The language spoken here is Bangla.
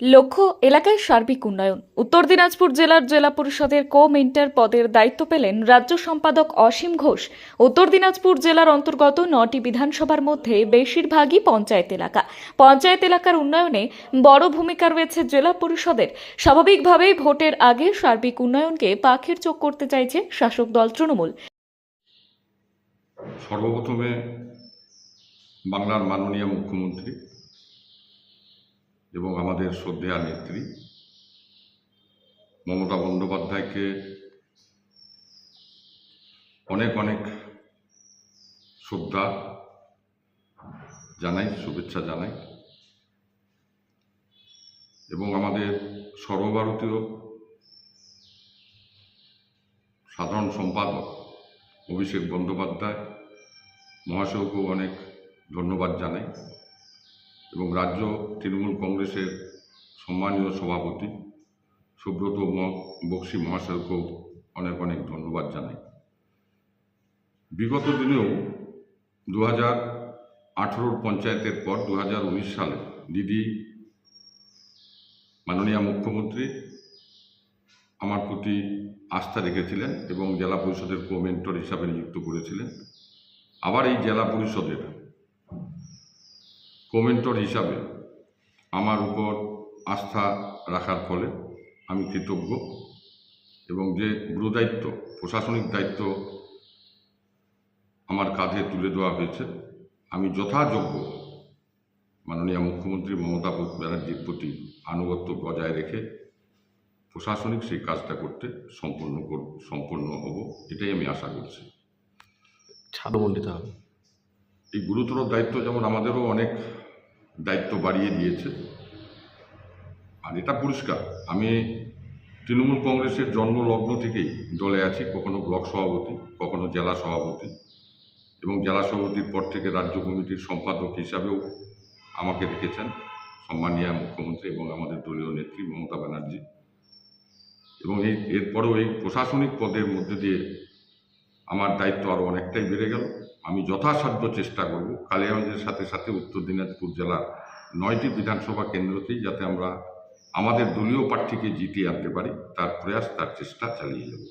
লক্ষ্য, এলাকায় সার্বিক উন্নয়ন। উত্তর দিনাজপুর জেলার জেলা পরিষদের কো মেন্টার পদের দায়িত্ব পেলেন রাজ্য সম্পাদক অসীম ঘোষ। উত্তর দিনাজপুর জেলার অন্তর্গত নটি বিধানসভার মধ্যে বেশিরভাগই পঞ্চায়েত এলাকা। পঞ্চায়েত এলাকার উন্নয়নে বড় ভূমিকা রয়েছে জেলা পরিষদের। স্বাভাবিকভাবেই ভোটের আগে সার্বিক উন্নয়নকে পাখির চোখ করতে চাইছে শাসক দল তৃণমূল। সর্বপ্রথমে বাংলার মাননীয় মুখ্যমন্ত্রী এবং আমাদের শ্রদ্ধেয়া নেত্রী মমতা বন্দ্যোপাধ্যায়কে অনেক অনেক শ্রদ্ধা জানাই, শুভেচ্ছা জানাই। এবং আমাদের সর্বভারতীয় সাধারণ সম্পাদক অভিষেক বন্দ্যোপাধ্যায়, মহাশয়কেও অনেক ধন্যবাদ জানাই। এবং রাজ্য তৃণমূল কংগ্রেসের সম্মানীয় সভাপতি সুব্রত বক্সি মহাশয়কেও অনেক অনেক ধন্যবাদ জানাই। বিগত দিনেও দু হাজার আঠেরোর পঞ্চায়েতের পর দু হাজার উনিশ সালে দিদি, মাননীয় মুখ্যমন্ত্রী আমার প্রতি আস্থা রেখেছিলেন এবং জেলা পরিষদের কোমেন্টর হিসাবে নিযুক্ত করেছিলেন। আবার এই জেলা পরিষদের কোমেন্টর হিসাবে আমার উপর আস্থা রাখার ফলে আমি কৃতজ্ঞ এবং যে গুরুদায়িত্ব প্রশাসনিক দায়িত্ব আমার কাঁধে তুলে দেওয়া হয়েছে আমি যথাযোগ্য মাননীয় মুখ্যমন্ত্রী মমতা ব্যানার্জির প্রতি আনুগত্য বজায় রেখে প্রশাসনিক সেই কাজটা করতে সম্পূর্ণ সম্পূর্ণ হব এটাই আমি আশা করছি। ছাদমণ্ডিত এই গুরুতর দায়িত্ব যেমন আমাদেরও অনেক দায়িত্ব বাড়িয়ে দিয়েছে। আর এটা পুরস্কার আমি তৃণমূল কংগ্রেসের জন্মলগ্ন থেকেই দলে আছি, কখনো ব্লক সভাপতি, কখনো জেলা সভাপতি এবং জেলা সভাপতির পর থেকে রাজ্য কমিটির সম্পাদক হিসাবেও আমাকে রেখেছেন সম্মানীয় মুখ্যমন্ত্রী এবং আমাদের দলীয় নেত্রী মমতা ব্যানার্জি। এবং এই, এরপরেও এই প্রশাসনিক পদের মধ্যে দিয়ে আমার দায়িত্ব আরও অনেকটাই বেড়ে গেল। আমি যথাসাধ্য চেষ্টা করব। কালিয়াগঞ্জের সাথে সাথে উত্তর দিনাজপুর জেলার নয়টি বিধানসভা কেন্দ্রতেই যাতে আমরা আমাদের দলীয় প্রার্থীকে জিতিয়ে আনতে পারি, তার প্রয়াস, তার চেষ্টা চালিয়ে যাব।